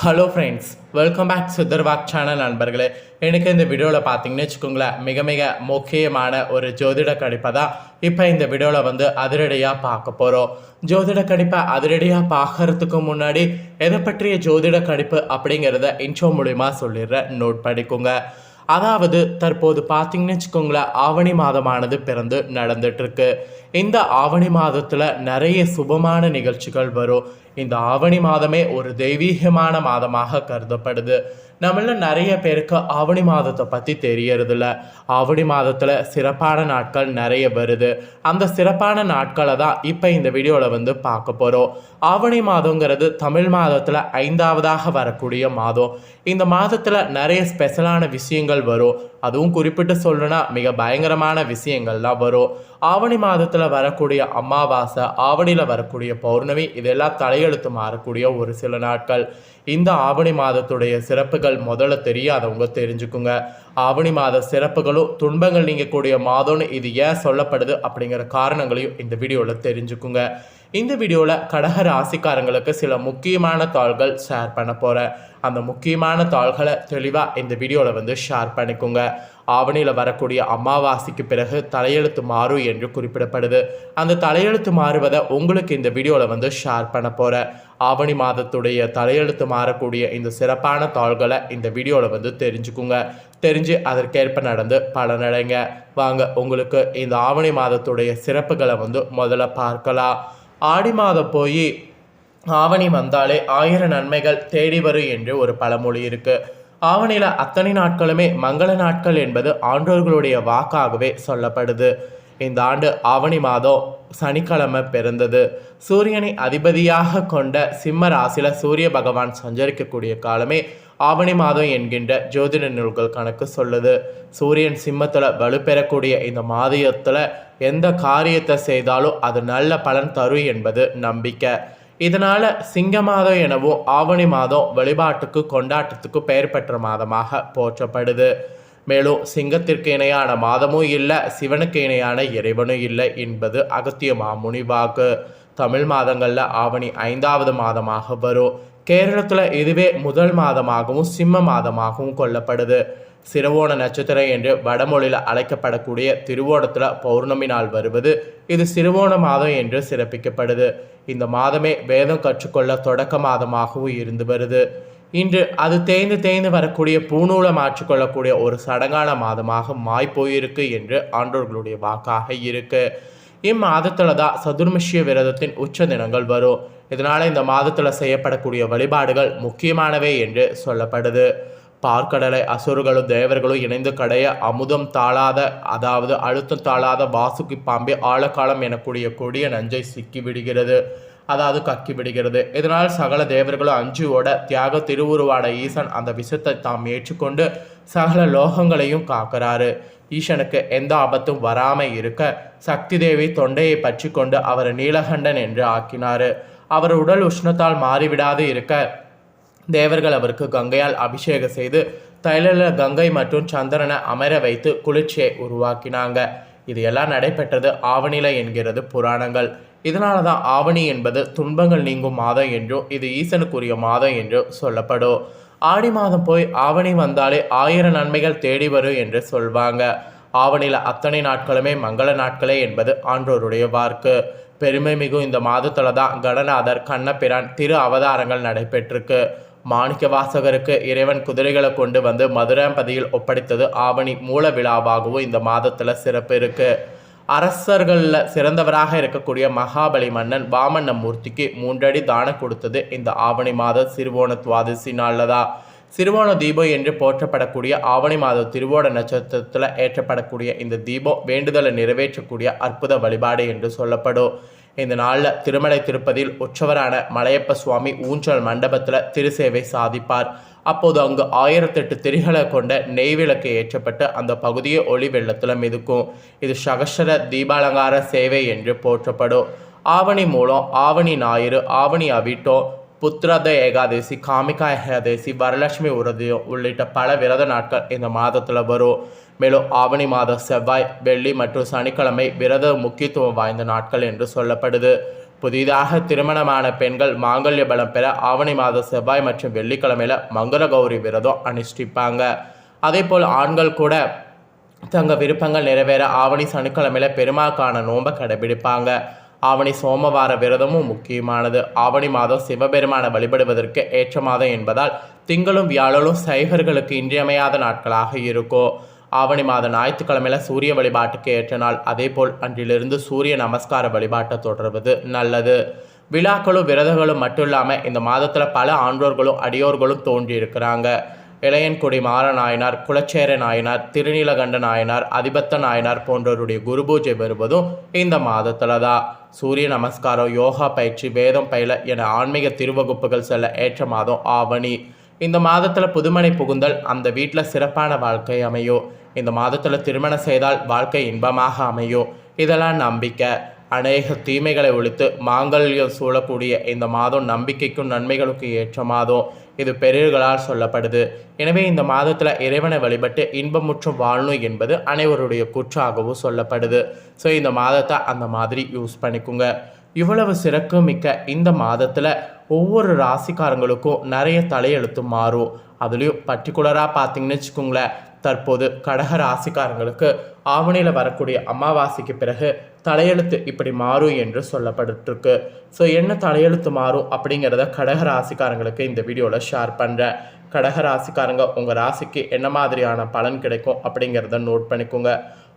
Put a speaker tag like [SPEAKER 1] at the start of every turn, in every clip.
[SPEAKER 1] Hello friends welcome back சித்தர்வாக் channel நண்பர்களே. எனக்கு இந்த வீடியோவில் பார்த்தீங்கன்னு வச்சுக்கோங்களேன் மிக மிக முக்கியமான ஒரு ஜோதிட கணிப்பை தான் இப்போ இந்த வீடியோவில் வந்து அதிரடியாக பார்க்க போகிறோம் ஜோதிட கணிப்பை அதிரடியாக பார்க்கறதுக்கு முன்னாடி எதை பற்றிய ஜோதிட கணிப்பு அப்படிங்கிறத இன்ட்ரோ மூலிமா சொல்லிடுறேன். நோட் பண்ணிக்கோங்க. அதாவது தற்போது பார்த்தீங்கன்னு வச்சுக்கோங்களேன் ஆவணி மாதமானது பிறந்து நடந்துட்டுருக்கு இந்த ஆவணி மாதத்தில் நிறைய சுபமான நிகழ்ச்சிகள் வரும். இந்த ஆவணி மாதமே ஒரு தெய்வீகமான மாதமாக கருதப்படுது. நம்மள நிறைய பேருக்கு ஆவணி மாதத்தை பற்றி தெரியறதில்ல. ஆவணி மாதத்தில் சிறப்பான நாட்கள் நிறைய வருது. அந்த சிறப்பான நாட்களை தான் இப்போ இந்த வீடியோவில் வந்து பார்க்க போகிறோம் ஆவணி மாதங்கிறது தமிழ் மாதத்தில் ஐந்தாவதாக வரக்கூடிய மாதம். இந்த மாதத்தில் நிறைய ஸ்பெஷலான விஷயங்கள் வரும். அதுவும் குறிப்பிட்டு சொல்லணும்னா மிக பயங்கரமான விஷயங்கள்லாம் வரும். ஆவணி மாதத்தில் வரக்கூடிய அமாவாசை ஆவணியில் வரக்கூடிய பௌர்ணமி இதெல்லாம் கையெழுத்து மாறக்கூடிய ஒரு சில நாட்கள். இந்த ஆவணி மாதத்துடைய சிறப்புகள் முதல்ல தெரியாதவங்க தெரிஞ்சுக்குங்க. ஆவணி மாத சிறப்புகளும் துன்பங்கள் நீங்கக்கூடிய மாதம்னு இது ஏன் சொல்லப்படுது அப்படிங்கிற காரணங்களையும் இந்த வீடியோவில் தெரிஞ்சுக்குங்க. இந்த வீடியோவில் கடக ராசிக்காரங்களுக்கு சில முக்கியமான தாள்கள் ஷேர் பண்ண போகிறேன் அந்த முக்கியமான தாள்களை தெளிவாக இந்த வீடியோவில் வந்து ஷேர் பண்ணிக்கோங்க. ஆவணியில் வரக்கூடிய அமாவாசைக்கு பிறகு தலையெழுத்து மாறும் என்று குறிப்பிடப்படுது. அந்த தலையெழுத்து மாறுவதை உங்களுக்கு இந்த வீடியோவில் வந்து ஷேர் பண்ண போகிறேன் ஆவணி மாதத்துடைய தலையெழுத்து மாறக்கூடிய இந்த சிறப்பான தாள்களை இந்த வீடியோவில் வந்து தெரிஞ்சுக்குங்க. தெரிஞ்சு அதற்கேற்ப நடந்து பலனடைங்க வாங்க உங்களுக்கு இந்த ஆவணி மாதத்துடைய சிறப்புகளை வந்து முதல்ல பார்க்கலாம். ஆடி மாதம் போய் ஆவணி வந்தாலே ஆயிரம் நன்மைகள் தேடி வரும் என்று ஒரு பழமொழி இருக்கு. ஆவணியில் அத்தனை நாட்களுமே மங்கள நாட்கள் என்பது ஆண்டோர்களுடைய வாக்காகவே சொல்லப்படுது. இந்த ஆண்டு ஆவணி மாதம் சனிக்கிழமை பிறந்தது. சூரியனை அதிபதியாக கொண்ட சிம்ம ராசியில சூரிய பகவான் சஞ்சரிக்கக்கூடிய காலமே ஆவணி மாதம் என்கின்ற ஜோதிட நூல்கள் கணக்கு சொல்லுது. சூரியன் சிம்மத்தில் வலுப்பெறக்கூடிய இந்த மாதத்தில் எந்த காரியத்தை செய்தாலும் அது நல்ல பலன் தரும் என்பது நம்பிக்கை. இதனால் சிங்க மாதம் எனவும் ஆவணி மாதம் வழிபாட்டுக்கு கொண்டாட்டத்துக்கு பெயர் பெற்ற மாதமாக போற்றப்படுது. மேலும் சிங்கத்திற்கு இணையான மாதமும் இல்லை சிவனுக்கு இணையான இறைவனும் இல்லை என்பது அகத்திய மாமுனிவாக்கு. தமிழ் மாதங்களில் ஆவணி ஐந்தாவது மாதமாக வரும். கேரளத்தில் இதுவே முதல் மாதமாகவும் சிம்ம மாதமாகவும் கொல்லப்படுது சிறுவோண நட்சத்திரம் என்று வடமொழியில் அழைக்கப்படக்கூடிய திருவோணத்தில் பௌர்ணமி நாள் வருவது இது சிறுவோண மாதம் என்று சிறப்பிக்கப்படுது. இந்த மாதமே வேதம் கற்றுக்கொள்ள தொடக்க மாதமாகவும் இருந்து வருது. இன்று அது தேய்ந்து தேய்ந்து வரக்கூடிய பூநூலை மாற்றிக்கொள்ளக்கூடிய ஒரு சடங்கான மாதமாக மாய் போயிருக்கு என்று ஆண்டோர்களுடைய வாக்காக இருக்கு. இம்மாதத்தில் தான் சதுர்மிஷிய விரதத்தின் உச்ச தினங்கள் வரும். இதனால் இந்த மாதத்தில் செய்யப்படக்கூடிய வழிபாடுகள் முக்கியமானவை என்று சொல்லப்படுது. பார்க்கடலை அசுரர்களும் தேவர்களும் இணைந்து கடைய அமுதம் தாழாத அதாவது அழுத்தம் தாழாத வாசுக்கு பாம்பே ஆழக்காலம் எனக்கூடிய கொடிய நஞ்சை சிக்கி விடுகிறது. அதாவது கக்கி விடுகிறது. இதனால் சகல தேவர்களும் அஞ்சுவோட தியாக திருவுருவாட ஈசன் அந்த விஷத்தை தாம் ஏற்றுக்கொண்டு சகல லோகங்களையும் காக்கிறாரு. ஈசனுக்கு எந்த ஆபத்தும் வராமல் இருக்க சக்தி தேவி தொண்டையை பற்றி கொண்டு அவரை நீலகண்டன் என்று ஆக்கினாரு. அவர் உடல் உஷ்ணத்தால் மாறிவிடாது இருக்க. தேவர்கள் அவருக்கு கங்கையால் அபிஷேகம் செய்து தைலல கங்கை மற்றும் சந்திரனை அமர வைத்து குளிர்ச்சியை உருவாக்கினாங்க. இது எல்லாம் நடைபெற்றது ஆவணில என்கிறது புராணங்கள். இதனால தான் ஆவணி என்பது துன்பங்கள் நீங்கும் மாதம் என்றும் இது ஈசனுக்குரிய மாதம் என்றும் சொல்லப்படும். ஆடி மாதம் போய் ஆவணி வந்தாலே ஆயிரம் நன்மைகள் தேடி வரும் என்று சொல்வாங்க. ஆவணியில் அத்தனை நாட்களுமே மங்கள நாட்களே என்பது ஆன்றோருடைய வார்க்கு. பெருமை மிகு இந்த மாதத்துல தான் கடநாதர் கண்ணபிரான் திரு அவதாரங்கள் நடைபெற்றிருக்கு. மாணிக்க வாசகருக்கு இறைவன் குதிரைகளை கொண்டு வந்து மதுராம்பதியில் ஒப்படைத்தது ஆவணி மூல விழாவாகவும் இந்த மாதத்தில் சிறப்பு இருக்கு. அரசர்களில் சிறந்தவராக இருக்கக்கூடிய மகாபலி மன்னன் வாமண்ண மூர்த்திக்கு மூன்றடி தானம் கொடுத்தது இந்த ஆவணி மாத சிறுவோண துவாதசி நாளில் தான். சிறுவோண தீபம் என்று போற்றப்படக்கூடிய ஆவணி மாத திருவோண நட்சத்திரத்தில் ஏற்றப்படக்கூடிய இந்த தீபம் வேண்டுதலை நிறைவேற்றக்கூடிய அற்புத வழிபாடு என்று சொல்லப்படும். இந்த நாளில் திருமலை திருப்பதியில் உற்சவரான மலையப்ப சுவாமி ஊஞ்சல் மண்டபத்தில் திருசேவை சாதிப்பார். அப்போது அங்கு ஆயிரத்தெட்டு திரிகளை கொண்ட நெய் விளக்கு ஏற்றப்பட்டு அந்த பகுதியை ஒளி வெள்ளத்தில் மிதுக்கும். இது சகஸ்ர தீபாலங்கார சேவை என்று போற்றப்படும். ஆவணி மூலம் ஆவணி ஞாயிறு ஆவணி அவிட்டோ புத்திரத ஏகாதசி காமிகா ஏகாதசி வரலட்சுமி உறுதியம் உள்ளிட்ட பல விரத நாட்கள் இந்த மாதத்தில் வரும். மேலும் ஆவணி மாத செவ்வாய் வெள்ளி மற்றும் சனிக்கிழமை விரத முக்கியத்துவம் வாய்ந்த நாட்கள் என்று சொல்லப்படுது. புதிதாக திருமணமான பெண்கள் மாங்கல்ய பலம் பெற ஆவணி மாத செவ்வாய் மற்றும் வெள்ளிக்கிழமையில மங்கள கௌரி விரதம் அனுஷ்டிப்பாங்க. அதே போல் ஆண்கள் கூட தங்க விருப்பங்கள் நிறைவேற ஆவணி சனிக்கிழமையில பெருமாக்கான நோன்பை கடைபிடிப்பாங்க. ஆவணி சோமவார விரதமும் முக்கியமானது. ஆவணி மாதம் சிவபெருமானை வழிபடுவதற்கு ஏற்ற மாதம் என்பதால் திங்களும் வியாழலும் சைவர்களுக்கு இன்றியமையாத நாட்களாக இருக்கும் ஆவணி மாத ஞாயிற்றுக்கிழமையில சூரிய வழிபாட்டுக்கு ஏற்ற நாள். அதேபோல் அன்றிலிருந்து சூரிய நமஸ்கார வழிபாட்டை தொடர்வது நல்லது. விழாக்களும் விரதங்களும் மட்டும் இல்லாமல் இந்த மாதத்தில் பல ஆண்டோர்களும் அடியோர்களும் தோன்றியிருக்கிறாங்க. இளையன்குடி மாற நாயனார் குலச்சேர நாயனார் திருநீலகண்ட நாயனார் அதிபத்த நாயனார் போன்றவருடைய குரு பூஜை வருவதும் இந்த மாதத்தில் தான் சூரிய நமஸ்காரம் யோகா பயிற்சி வேதம் பயில என ஆன்மீக திருவகுப்புகள் செல்ல ஏற்ற மாதம் ஆவணி. இந்த மாதத்தில் புதுமனை புகுந்தல் அந்த வீட்டில் சிறப்பான வாழ்க்கை அமையும். இந்த மாதத்தில் திருமணம் செய்தால் வாழ்க்கை இன்பமாக அமையும். இதெல்லாம் நம்பிக்கை. அநேக தீமைகளை ஒழித்து மாங்கல்யம் சூழக்கூடிய இந்த மாதம் நம்பிக்கைக்கும் நன்மைகளுக்கும் ஏற்ற மாதம் இது பெரியர்களால் சொல்லப்படுது. எனவே இந்த மாதத்தில் இறைவனை வழிபட்டு இன்பமுற்றும் வாழணும் என்பது அனைவருடைய குற்றாகவும் சொல்லப்படுது. ஸோ இந்த மாதத்தை அந்த மாதிரி யூஸ் பண்ணிக்கோங்க. இவ்வளவு சிறப்பு மிக்க இந்த மாதத்தில் ஒவ்வொரு ராசிக்காரங்களுக்கும் நிறைய தலையெழுத்து மாறும். அதுலேயும் பர்டிகுலராக பார்த்தீங்கன்னு வச்சுக்கோங்களேன் தற்போது கடக ராசிக்காரங்களுக்கு ஆவணியில் வரக்கூடிய அமாவாசைக்கு பிறகு தலையெழுத்து இப்படி மாறும் என்று சொல்லப்பட்டுருக்கு. ஸோ என்ன தலையெழுத்து மாறும் அப்படிங்கிறத கடக ராசிக்காரங்களுக்கு இந்த வீடியோவில் ஷேர் பண்ணுறேன் கடக ராசிக்காரங்க உங்கள் ராசிக்கு என்ன மாதிரியான பலன் கிடைக்கும் அப்படிங்கிறத நோட் பண்ணிக்கோங்க.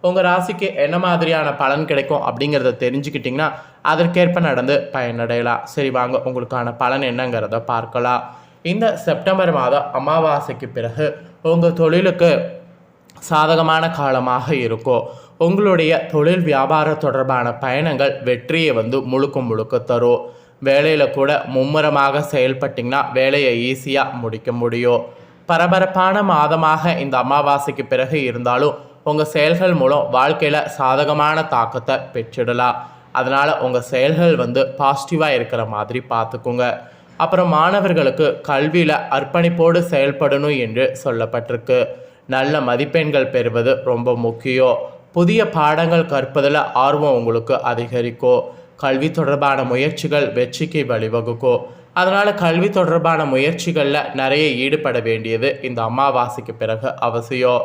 [SPEAKER 1] உங்கள் ராசிக்கு என்ன மாதிரியான பலன் கிடைக்கும் அப்படிங்கிறத தெரிஞ்சுக்கிட்டிங்கன்னா அதற்கேற்ப நடந்து பயனடையலாம். சரி வாங்க உங்களுக்கான பலன் என்னங்கிறத பார்க்கலாம். இந்த செப்டம்பர் மாதம் அமாவாசைக்கு பிறகு உங்கள் தொழிலுக்கு சாதகமான காலமாக இருக்கும். உங்களுடைய தொழில் வியாபாரம் தொடர்பான பயணங்கள் வெற்றியை வந்து முழுக்க முழுக்க தரும். வேலையில் கூட மும்முரமாக செயல்பட்டிங்கன்னா வேலையை ஈஸியாக முடிக்க முடியும். பரபரப்பான மாதமாக இந்த அமாவாசைக்கு பிறகு இருந்தாலும் உங்கள் செயல்கள் மூலம் வாழ்க்கையில் சாதகமான தாக்கத்தை பெற்றிடலாம். அதனால் உங்கள் செயல்கள் வந்து பாசிட்டிவாக இருக்கிற மாதிரி பார்த்துக்குங்க. அப்புறம் மாணவர்களுக்கு கல்வியில் அர்ப்பணிப்போடு செயல்படணும் என்று சொல்லப்பட்டிருக்கு. நல்ல மதிப்பெண்கள் பெறுவது ரொம்ப முக்கியம். புதிய பாடங்கள் கற்பதில் ஆர்வம் உங்களுக்கு அதிகரிக்கும் கல்வி தொடர்பான முயற்சிகள் வெற்றிக்கு வழிவகுக்கும் அதனால் கல்வி தொடர்பான முயற்சிகளில் நிறைய ஈடுபட வேண்டியது இந்த அமாவாசைக்கு பிறகு அவசியம்.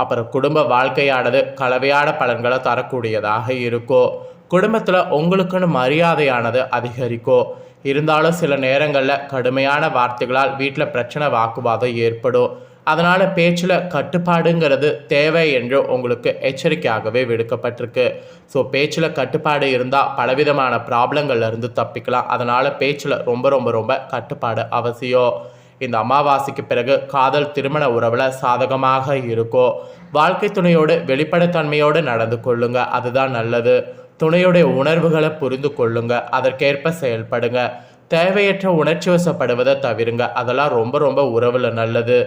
[SPEAKER 1] அப்புறம் குடும்ப வாழ்க்கையானது கலவையான பலன்களை தரக்கூடியதாக இருக்கும் குடும்பத்தில் உங்களுக்குன்னு மரியாதையானது அதிகரிக்கும் இருந்தாலும் சில நேரங்களில் கடுமையான வார்த்தைகளால் வீட்டில் பிரச்சனை வாக்குவாதம் ஏற்படும். அதனால் பேச்சில் கட்டுப்பாடுங்கிறது தேவை என்று உங்களுக்கு எச்சரிக்கையாகவே விடுக்கப்பட்டிருக்கு. ஸோ பேச்சில் கட்டுப்பாடு இருந்தால் பலவிதமான ப்ராப்ளங்கள்லேருந்து தப்பிக்கலாம். அதனால் பேச்சில் ரொம்ப ரொம்ப ரொம்ப கட்டுப்பாடு அவசியம். இந்த அமாவாசைக்கு பிறகு காதல் திருமண உறவில் சாதகமாக இருக்கும் வாழ்க்கை துணையோடு வெளிப்படைத்தன்மையோடு நடந்து கொள்ளுங்க. அதுதான் நல்லது. துணையுடைய உணர்வுகளை புரிந்து கொள்ளுங்க. அதற்கேற்ப செயல்படுங்க. தேவையற்ற உணர்ச்சி வசப்படுவதை தவிருங்க. அதெல்லாம் ரொம்ப ரொம்ப உறவில் நல்லது.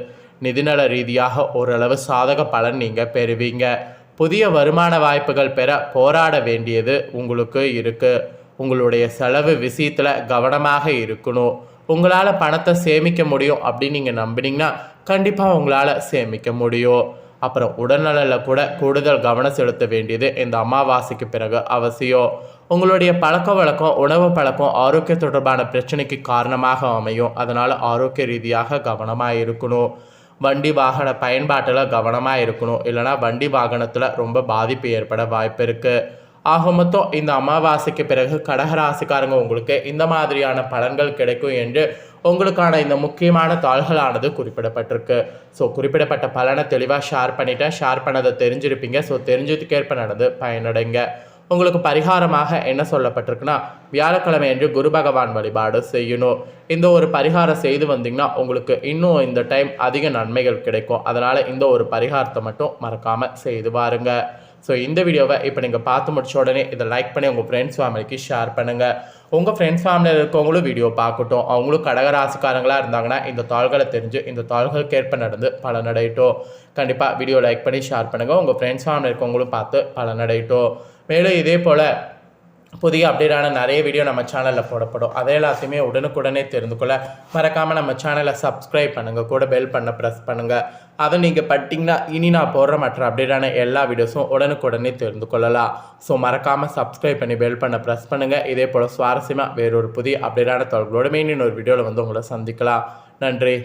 [SPEAKER 1] நிதிநல ரீதியாக ஓரளவு சாதக பலன் நீங்கள் பெறுவீங்க. புதிய வருமான வாய்ப்புகள் பெற போராட வேண்டியது உங்களுக்கு இருக்குது உங்களுடைய செலவு விஷயத்தில் கவனமாக இருக்கணும். உங்களால் பணத்தை சேமிக்க முடியும் அப்படின்னு நீங்கள் நம்பினீங்கன்னா கண்டிப்பாக உங்களால் சேமிக்க முடியும். அப்புறம் உடல்நலில் கூட கூடுதல் கவனம் செலுத்த வேண்டியது இந்த அமாவாசைக்கு பிறகு அவசியம். உங்களுடைய பழக்க வழக்கம் உணவு பழக்கம் ஆரோக்கிய தொடர்பான பிரச்சனைக்கு காரணமாக அமையும். அதனால் ஆரோக்கிய ரீதியாக கவனமாக இருக்கணும். வண்டி வாகன பயன்பாட்டில் கவனமாக இருக்கணும். இல்லைனா வண்டி வாகனத்தில் ரொம்ப பாதிப்பு ஏற்பட வாய்ப்பு இருக்குது ஆக மொத்தம் இந்த அமாவாசைக்கு பிறகு கடகராசிக்காரங்க உங்களுக்கு இந்த மாதிரியான பலன்கள் கிடைக்கும் என்று உங்களுக்கான இந்த முக்கியமான தாள்களானது குறிப்பிடப்பட்டிருக்கு. ஸோ குறிப்பிடப்பட்ட பலனை தெளிவாக ஷேர் பண்ணிட்டேன். ஷேர் பண்ணதை தெரிஞ்சிருப்பீங்க. ஸோ தெரிஞ்சதுக்கேற்ப நடந்து பயனடைங்க. உங்களுக்கு பரிகாரமாக என்ன சொல்லப்பட்டிருக்குன்னா வியாழக்கிழமை என்று குரு பகவான் வழிபாடு செய்யணும். இந்த ஒரு பரிகாரம் செய்து வந்தீங்கன்னா உங்களுக்கு இன்னும் இந்த டைம் அதிக நன்மைகள் கிடைக்கும். அதனால் இந்த ஒரு பரிகாரத்தை மட்டும் மறக்காமல் செய்து பாருங்கள் ஸோ இந்த வீடியோவை இப்போ நீங்கள் பார்த்து முடிச்ச உடனே இதை லைக் பண்ணி உங்கள் ஃப்ரெண்ட்ஸ் ஃபேமிலிக்கு ஷேர் பண்ணுங்கள் உங்கள் ஃப்ரெண்ட்ஸ் ஃபேமிலியில் இருக்கவங்களும் வீடியோ பார்க்கட்டும். அவங்களும் கடகராசிக்காரங்களாக இருந்தாங்கன்னா இந்த தாள்களை தெரிஞ்சு இந்த தாள்களுக்கு ஏற்ப நடந்து பலனடையட்டும். கண்டிப்பாக வீடியோ லைக் பண்ணி ஷேர் பண்ணுங்கள் உங்கள் ஃப்ரெண்ட்ஸ் ஃபேமிலி இருக்கவங்களும் பார்த்து பலனடையட்டும். மேலும் இதே போல் புதிய அப்டேட்டான நிறைய வீடியோ நம்ம சேனலில் போடப்படும். அதை எல்லாத்தையுமே உடனுக்குடனே தெரிந்து கொள்ள மறக்காமல் நம்ம சேனலை சப்ஸ்கிரைப் பண்ணுங்கள் கூட பெல் பண்ண ப்ரெஸ் பண்ணுங்கள் அதை நீங்கள் பட்டிங்கன்னா இனி நான் போடுற மற்ற அப்டேட்டான எல்லா வீடியோஸும் உடனுக்குடனே தெரிந்து கொள்ளலாம். ஸோ மறக்காமல் சப்ஸ்கிரைப் பண்ணி பெல் பண்ண ப்ரெஸ் பண்ணுங்கள் இதே போல் சுவாரஸ்யமாக வேறொரு புதிய அப்டேட்டான தொடர்களோடு மீன் ஒரு வீடியோவில் வந்து உங்களை சந்திக்கலாம். நன்றி.